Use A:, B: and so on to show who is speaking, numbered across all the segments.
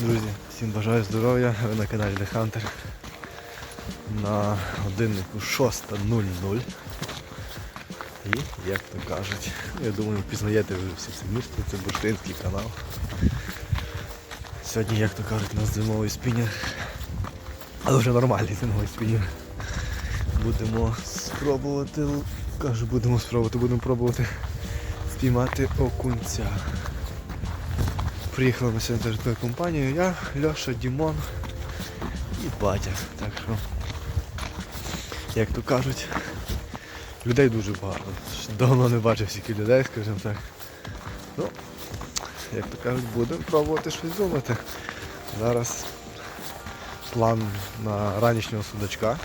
A: Друзі, всім бажаю здоров'я, ви на каналі The Hunter. На годиннику 6.00. І, як то кажуть, я думаю, впізнаєте ви всі це місце, це бурштинський канал. Сьогодні, як то кажуть, у нас зимовий спінінг. Але вже нормальний зимовий спінінг. Будемо спробувати, кажу, будемо спробувати, будемо пробувати спіймати окунця. Приїхали ми сьогодні такою компанією. Я, Льоша, Дімон і батя. Так що, як то кажуть, людей дуже багато. Давно не бачив стільки людей, скажімо так. Ну, як то кажуть, будемо пробувати щось думати. Зараз план на ранішнього судачка.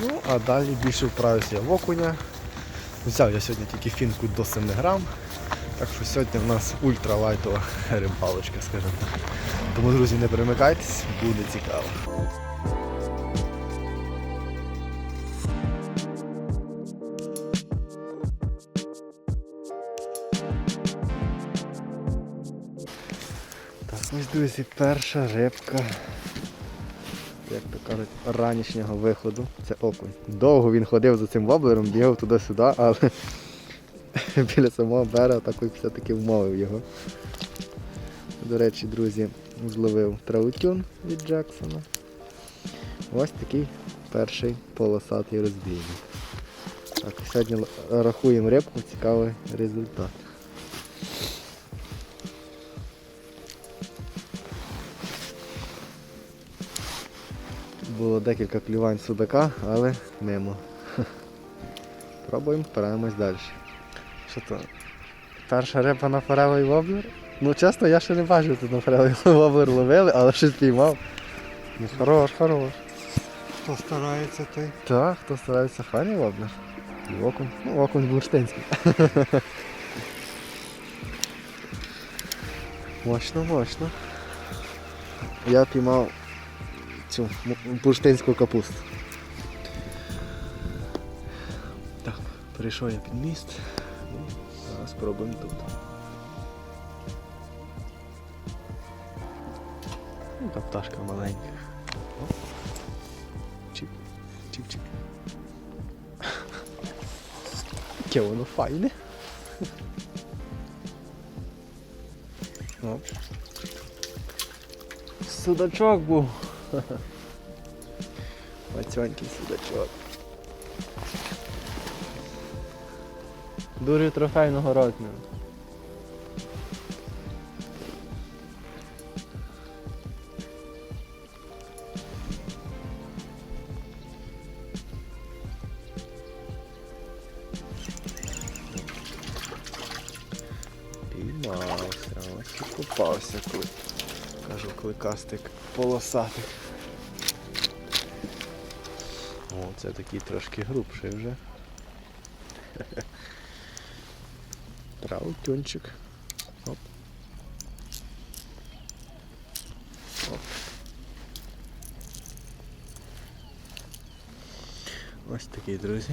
A: Ну, а далі більше вправився в окуня. Взяв я сьогодні тільки фінку до 7 грам. Так що сьогодні в нас ультралайтова рибалочка, скажімо так. Тому, друзі, не перемикайтесь, буде цікаво. Так, ось, друзі, перша рибка, як то кажуть, ранішнього виходу. Це окунь. Довго він ходив за цим воблером, бігав туди-сюди, але біля самого берега так все-таки вмовив його. До речі, друзі, зловив траутюн від Джексона. Ось такий перший полосатий розбійник. Так, сьогодні рахуємо рибку, цікавий результат. Було декілька клювань судака, але мимо. Пробуємо, впираємось далі. Що то? Перша риба на форелий воблер? Ну чесно, я ще не бачив, тут на форелий воблер ловили, але щось піймав. Ну хорош, хорош.
B: Хто старається, той.
A: Так, хто старається файний воблер. І окунь. Ну, окунь бурштинський. Мощно, мощно. Я піймав цю бурштинську капусту. Так, перейшов я під міст. Спробуємо тут. Ну, та пташка маленька. Чик, чик-чик. Яке воно файне. Оп. Судачок був. Мацьонький судачок. Дуже трофейного розміру. Піймався, ось купався, коли кажу, кликастик полосатик. О, це такий трошки грубший вже. Траутюнчик. Оп. Оп. Ось такий, друзі.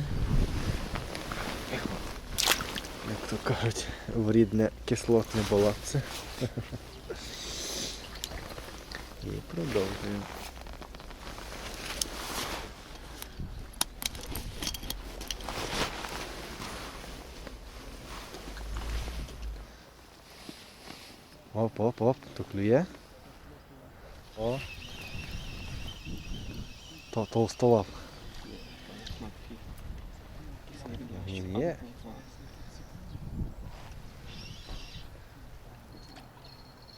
A: Як то кажуть, в рідне кислотне болотце. І продовжуємо. Оп, оп, оп, то клює. О. То толстолап. Є.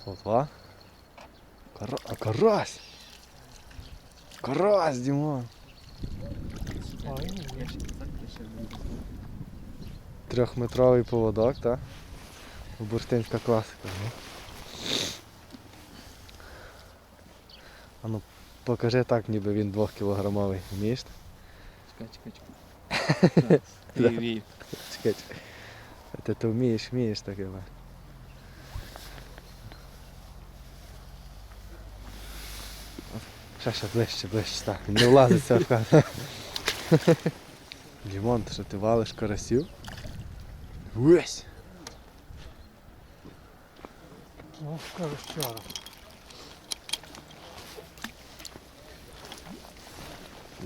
A: Плотва. Кара... Карась! Карась, Дімон! Трьохметровий поводок, так? Бурштинська класика, ну. А ну покажи так, ніби він двохкілограмовий. Вмієш?
B: Чекай, чекай, чекай. Привіт.
A: Чекай, чекай. Ти то вмієш, вмієш таке. Ще, ще ближче, ближче, так. Не влазить ця в кадр. Дімон, що ти валиш карасів? Весь!
B: О, скажу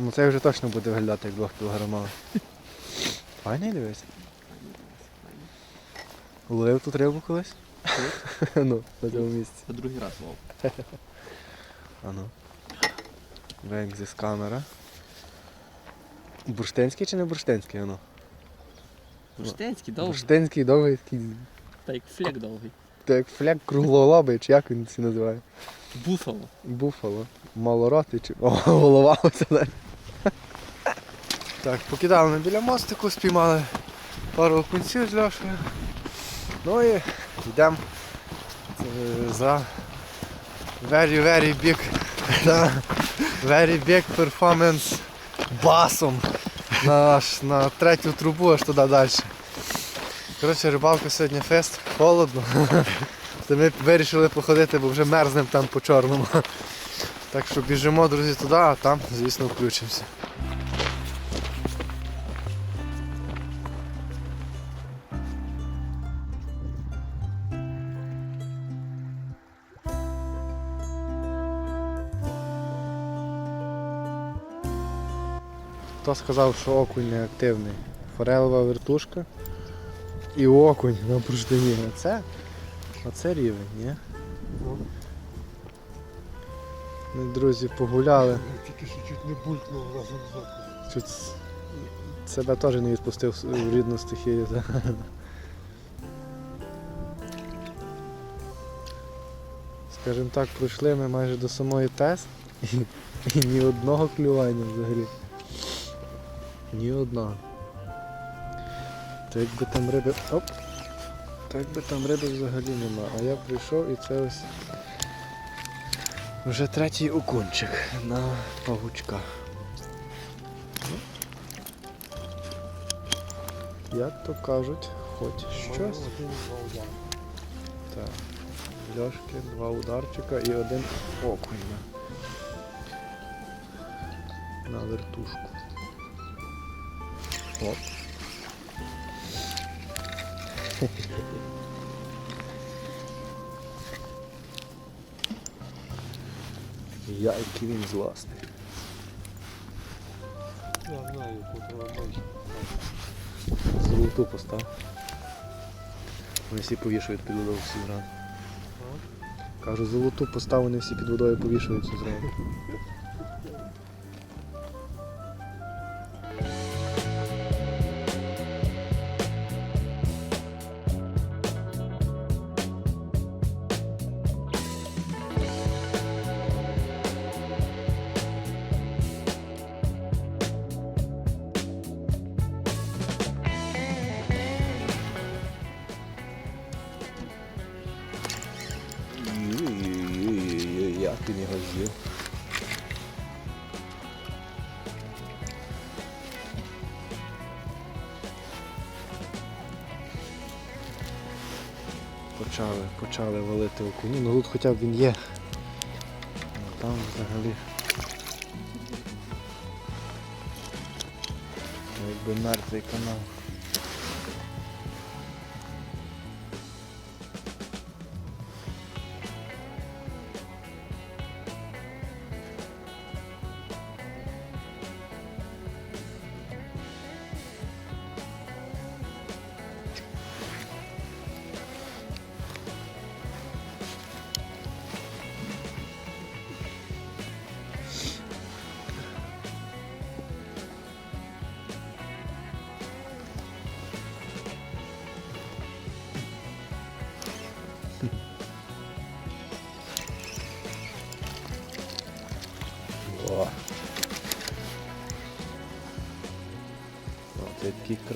A: Ну це вже точно буде виглядати як 2 кілограмовий. Файний дивись. Ловив тут рибу колись? ну, на цьому місці.
B: Це другий раз лов.
A: А ну. Зі з камера. Бурштинський чи не бурштинський воно?
B: Бурштинський довгий,
A: Бурштинський довгий такий.
B: та як флек довгий.
A: Та як фляг круглолобий, чи як він це називає?
B: Буфало.
A: Буфало. Малоротий чи. О, голова оце далі. Так, покидали ми біля мостику, спіймали пару окунців з Льошею. Ну і йдемо е, за very very big very big performance басом на, на третю трубу аж туди далі. Коротше, рибалка сьогодні фест, холодно. То ми вирішили походити, бо вже мерзнемо там по чорному. Так що біжимо, друзі, туди, а там, звісно, включимося. Хто сказав, що окунь не активний? Форелова вертушка і окунь на бурштині. Оце, оце рівень, ні? Ми, друзі, погуляли.
C: Тільки що чуть не булькнув разом з окном.
A: Чуть себе теж не відпустив в рідну стихію. Скажімо так, пройшли ми майже до самої ТЕС і, і ні одного клювання взагалі. Ні одного. То якби там риби. Оп! То якби там риби взагалі нема. А я прийшов і це ось вже третій окунчик на павучках. Як то кажуть, хоч щось. Так. Льошки, два ударчика і один окунь на вертушку. Оп. Який він зласний.
C: Я знаю, бачити.
A: Золоту постав. Вони всі повішують під водою всі зразу. Кажу, золоту постав, вони всі під водою повішуються зразу. Він його з'їв. Почали, почали валити окуні. Ну тут хоча б він є. А там взагалі. Якби мертвий канал.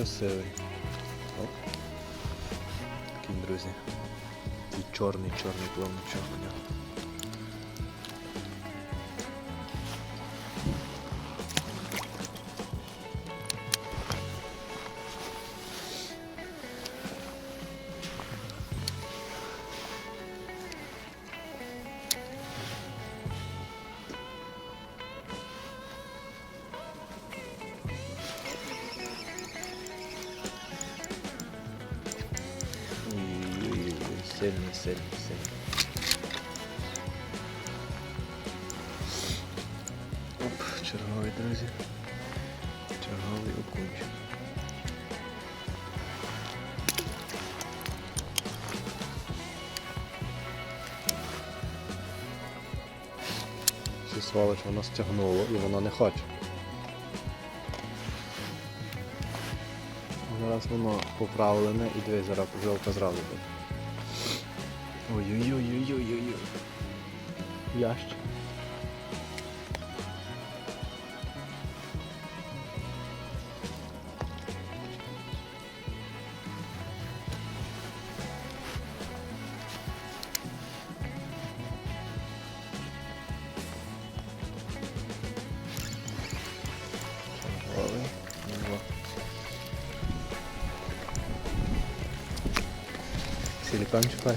A: Красивий. Оп. Такий, друзі. І чорний, чорний плавничок у. Черговий, друзі. Черговий окунчик. Цю свалоч воно стягнуло і воно не хоче. Зараз воно поправлене і дивись, зараз жилка зразу буде. Ой-ой-ой-ой-ой-ой. Ящик.
C: Don't
A: fun.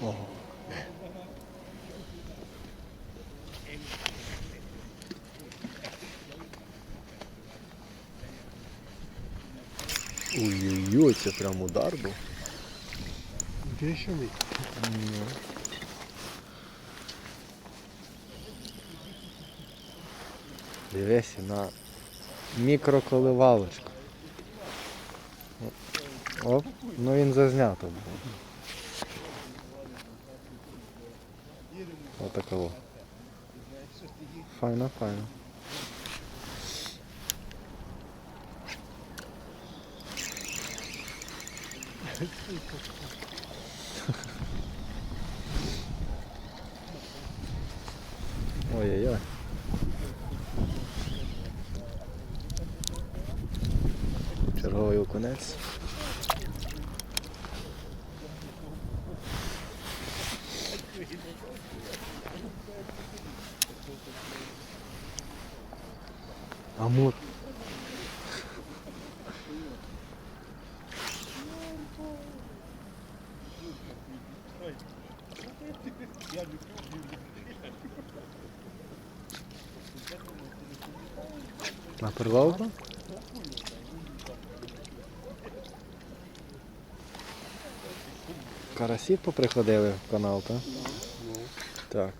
A: Oh. Це прям удар був.
C: Бешеный.
A: Дивись на мікроколивалочку. Оп, ну він зазнято був. Отакого. Файно, файно. Ой-ой-ой. Черговий окунець. Амур. На прилавку? Карасів поприходили в канал, так? Так.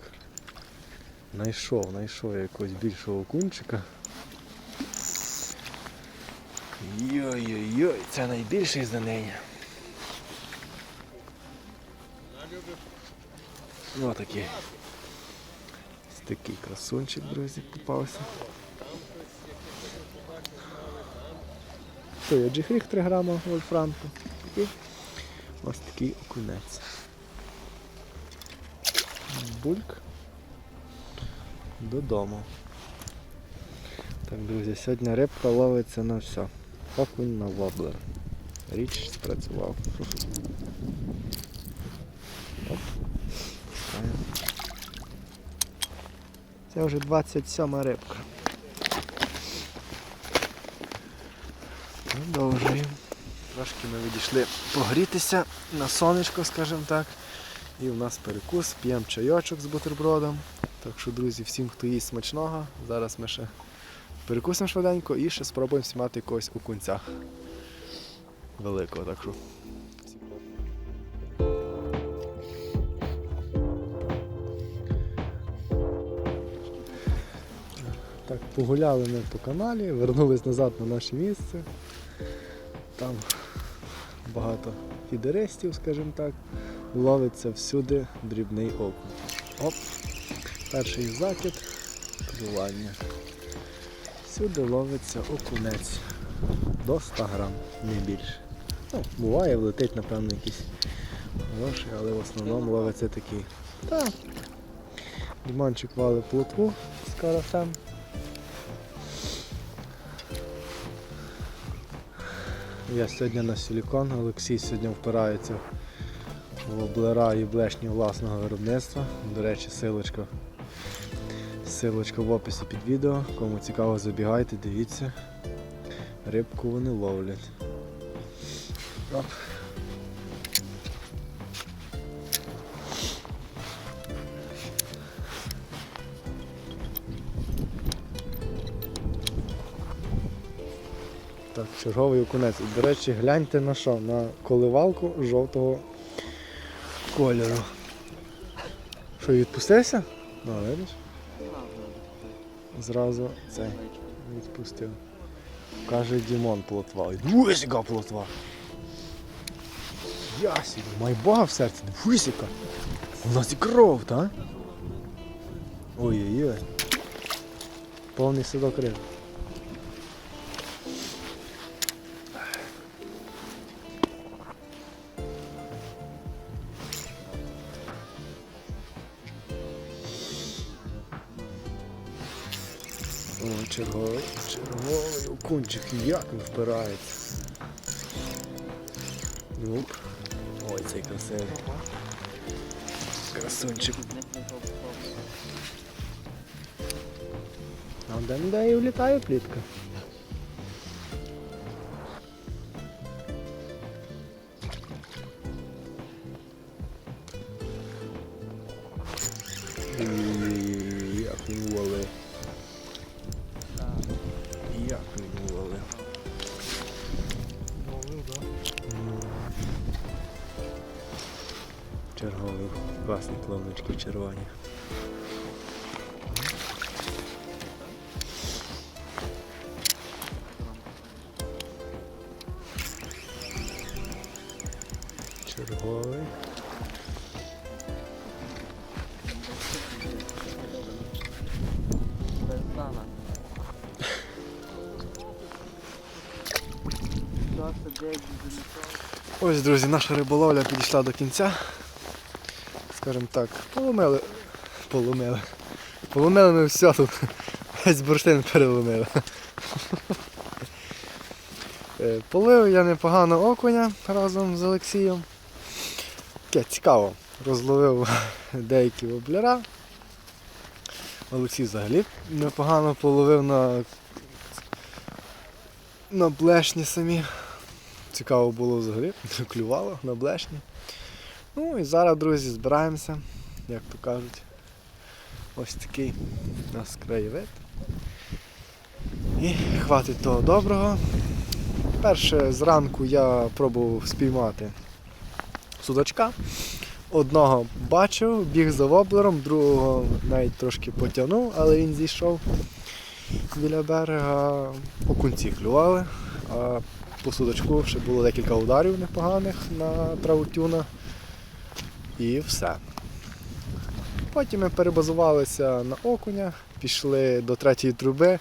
A: Найшов, знайшов якогось більшого окунчика. Йой-йой-йой, це найбільший за неї. Ось такий. Ось такий красунчик, друзі, попався. Що є джихріх 3 грама вольфрамку. І ось такий окунець. Бульк. Додому. Так, друзі, сьогодні рибка ловиться на все. Окунь на воблер. Річ спрацював. Це вже 27 рибка. Продовжуємо. Трошки ми відійшли погрітися на сонечко, скажімо так. І в нас перекус, п'ємо чайочок з бутербродом. Так що, друзі, всім, хто їсть смачного, зараз ми ще перекусимо швиденько і ще спробуємо знімати якогось окунця. Великого, так що. Так, погуляли ми по каналі, вернулись назад на наше місце. Там багато фідеристів, скажімо так. Ловиться всюди дрібний окунь. Оп. Перший закид, клювання. Всюди ловиться окунець. До 100 грам, не більше. Ну, буває, влетить, напевно, якийсь хороший, але в основному ловиться такий. Так. Діманчик валить плотву з карасем. Я сьогодні на силікон, Олексій сьогодні впирається в облера і блешні власного виробництва. До речі, силочка, силочка в описі під відео. Кому цікаво, забігайте, дивіться. Рибку вони ловлять. Оп. Черговий окунець. До речі, гляньте на що? На коливалку жовтого кольору. Що, відпустився? Ну, видиш? Зразу цей відпустив. Каже Дімон плотва. Дивись, яка плотва. Ясі, май Бога в серці, дивись. У нас і кров, та? Ой-ой-ой. Повний садок риби. О, черговий, черговий окунчик, як він впирається. Оп. Ой, цей красивий. Красунчик. А де і влітає плітка. Черговий класний плавнички червоні. Черговий. Ось, друзі, наша риболовля підійшла до кінця. Скажімо так, поломили. Поломили. Поломили ми все тут. Весь бурштин переломили. Е, Полив я непогано окуня разом з Олексієм. Таке цікаво. Розловив деякі воблера. Олексій взагалі непогано половив на, на блешні самі. Цікаво було взагалі, клювало на блешні. Ну і зараз, друзі, збираємося, як то кажуть. Ось такий у нас краєвид. І хватить того доброго. Перше зранку я пробував спіймати судачка. Одного бачив, біг за воблером, другого навіть трошки потягнув, але він зійшов біля берега. Окунці клювали, а по судачку ще було декілька ударів непоганих на травутюна. І все. Потім ми перебазувалися на окуня, пішли до третьої труби.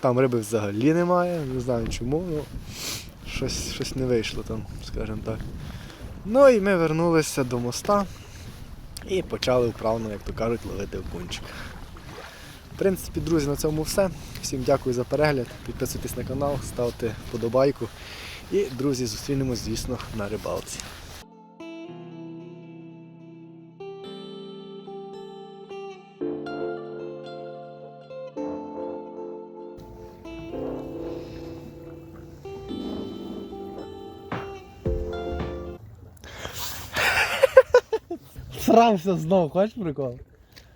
A: Там риби взагалі немає, не знаю чому, ну щось, щось не вийшло там, скажімо так. Ну і ми вернулися до моста і почали вправно, як то кажуть, ловити окунчик. В принципі, друзі, на цьому все. Всім дякую за перегляд. Підписуйтесь на канал, ставте вподобайку. І, друзі, зустрінемось, звісно, на рибалці. Trajal se znao, novo ćeš preko?